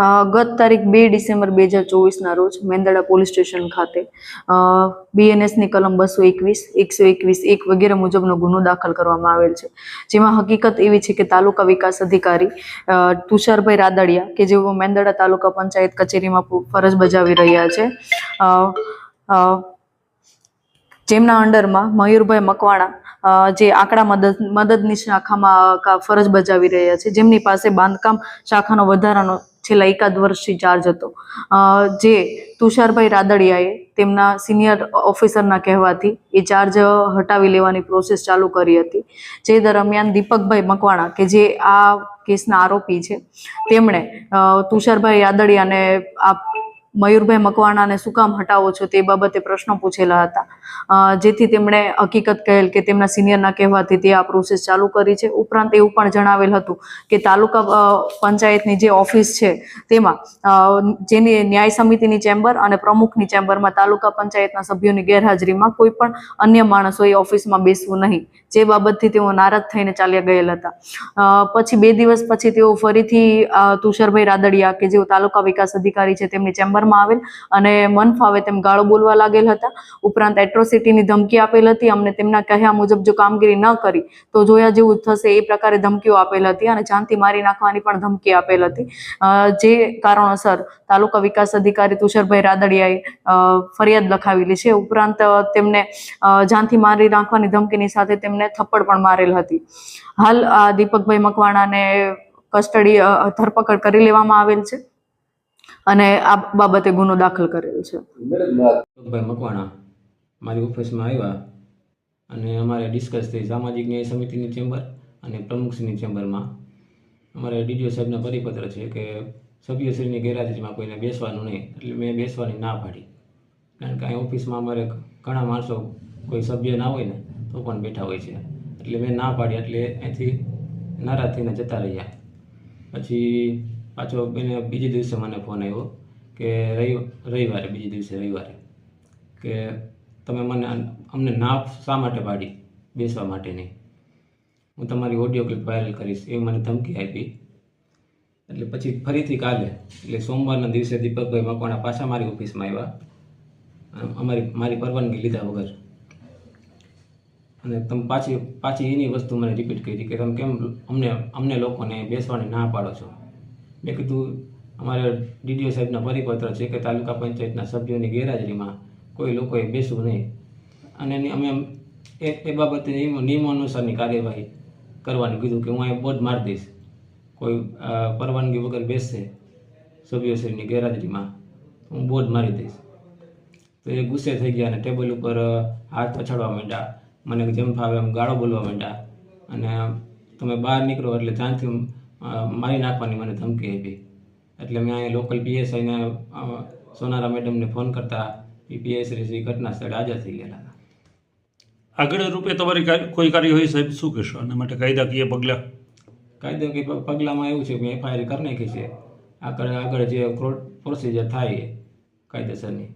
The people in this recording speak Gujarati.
ગત તારીખ બે ડિસેમ્બર બે હજાર ચોવીસના રોજ મેંદડા પોલીસ સ્ટેશન ખાતે બીએનએસની કલમ બસો એકવીસ, એકસો એકવીસ એક વગેરે મુજબનો ગુનો દાખલ કરવામાં આવેલ છે. જેમાં હકીકત એવી છે કે તાલુકા વિકાસ અધિકારી તુષારભાઈ રાદડિયા કે જેઓ મેંદડા તાલુકા પંચાયત કચેરીમાં ફરજ બજાવી રહ્યા છે જેમના અંડરમાં મયુરભાઈ મકવાણા જે આંકડા મદદ, મદદની શાખામાં ફરજ બજાવી રહ્યા છે, જેમની પાસે બાંધકામ શાખાનો વધારાનો છેલ્લા એકાદ વર્ષથી ચાર્જ હતો. જે તુષારભાઈ રાદડિયાએ તેમના સિનિયર ઓફિસરના કહેવાથી એ ચાર્જ હટાવી લેવાની પ્રોસેસ ચાલુ કરી હતી. જે દરમિયાન દીપકભાઈ મકવાણા, કે જે આ કેસના આરોપી છે, તેમણે તુષારભાઈ રાદડિયાને આ મયુરભાઈ મકવાણાને શું કામ હટાવો છો તે બાબતે પ્રશ્નો પૂછેલા હતા. જેથી તેમણે હકીકત કહેલ કે તેમના સિનિયરના કહેવાથી તે આ પ્રોસેસ ચાલુ કરી છે. ઉપરાંત એવું પણ જણાવેલ હતું કે તાલુકા પંચાયતની જે ઓફિસ છે તેમાં જેની ન્યાય સમિતિની ચેમ્બર અને પ્રમુખની ચેમ્બરમાં તાલુકા પંચાયતના સભ્યોની ગેરહાજરીમાં કોઈ પણ અન્ય માણસોએ ઓફિસમાં બેસવું નહીં. જે બાબતથી તેઓ નારાજ થઈને ચાલ્યા ગયેલ હતા. પછી બે દિવસ પછી તેઓ ફરીથી તુષારભાઈ રાદડિયા કે જેઓ તાલુકા વિકાસ અધિકારી છે તેમની ચેમ્બરમાં આવેલ અને મન ફાવે તેમ ગાળો બોલવા લાગેલ હતા. ઉપરાંત એટ્રોસિટીની ધમકી આપેલ હતી. અમને તેમના કહ્યા મુજબ જો કામગીરી ન કરી, તો જોયા જેવું થશે એ પ્રકારે ધમકીઓ આપેલ હતી અને જાનથી મારી નાખવાની પણ ધમકી આપેલ હતી. જે કારણોસર તાલુકા વિકાસ અધિકારી તુષારભાઈ રાદડિયાએ ફરિયાદ લખાવેલી છે. ઉપરાંત તેમને જાનથી મારી નાખવાની ધમકીની સાથે તેમને થપ્પડ પણ મારેલ હતી. હાલ આ દીપકભાઈ મકવાણાને કસ્ટડી ધરપકડ કરી લેવામાં આવેલ છે. અને આ બાબતે ગુનો દાખલ કરેલ છે. ભાઈ મકવાણા મારી ઓફિસમાં આવ્યા અને અમારે ડિસ્કસ થઈ સામાજિક ન્યાય સમિતિની ચેમ્બર અને પ્રમુખશ્રીની ચેમ્બરમાં અમારે ડીડીઓ સાહેબના પરિપત્ર છે કે સભ્યશ્રીની ગેરહાજરીમાં કોઈને બેસવાનું નહીં એટલે મેં બેસવાની ના પાડી. કારણ કે અહીં ઓફિસમાં અમારે ઘણા માણસો કોઈ સભ્ય ના હોય ને તો પણ બેઠા હોય છે. એટલે મેં ના પાડી એટલે અહીંથી નારાજ થઈને જતા રહ્યા. પછી પાછો બેને બીજે દિવસે મને ફોન આવ્યો કે રવિ, રવિવારે, બીજે દિવસે રવિવારે કે તમે મને અમને ના શા માટે પાડી? બેસવા માટે નહીં. હું તમારી ઓડિયો ક્લિપ વાયરલ કરીશ એવી મને ધમકી આપી. એટલે પછી ફરીથી કાલે, એટલે સોમવારના દિવસે દીપકભાઈ મકવાણા પાછા મારી ઓફિસમાં આવ્યા અમારી, મારી પરવાનગી લીધા વગર. અને તમે પાછી પાછી એની વસ્તુ મને રિપીટ કરી કે તમે કેમ અમને અમને લોકોને બેસવાની ના પાડો છો? મેં કીધું અમારે ડીડીઓ સાહેબના પરિપત્ર છે કે તાલુકા પંચાયતના સભ્યોની ગેરહાજરીમાં કોઈ લોકોએ બેસવું નહીં. અને અમે એ એ બાબતે નિયમો અનુસારની કાર્યવાહી કરવાનું કીધું કે હું અહીં બોર્ડ મારી દઈશ. કોઈ પરવાનગી વગર બેસશે સભ્યશ્રીની ગેરહાજરીમાં હું બોર્ડ મારી દઈશ. તો એ ગુસ્સે થઈ ગયા અને ટેબલ ઉપર હાથ પછાડવા માંડ્યા. મને જેમ ફાવે એમ ગાળો બોલવા માંડ્યા. અને તમે બહાર નીકળો એટલે અ, મારી નાખવાની મને ધમકી આપી. એટલે મેં અહીંયા લોકલ પીએસઆઈને સોનારા મેડમને ફોન કરતા પીએસઆઈ શ્રી ઘટના સ્થળે હાજર થઈ ગયેલા હતા. આગળ રૂપે તમારી કોઈ કાર્યવાહી સાહેબ શું કહેશો? આના માટે કાયદાકીય પગલાં? કાયદાકીય પગલાંમાં એવું છે કે એફઆઈઆર કરી નાખી છે. આગળ આગળ જે પ્રોસિજર થાય એ કાયદેસરની.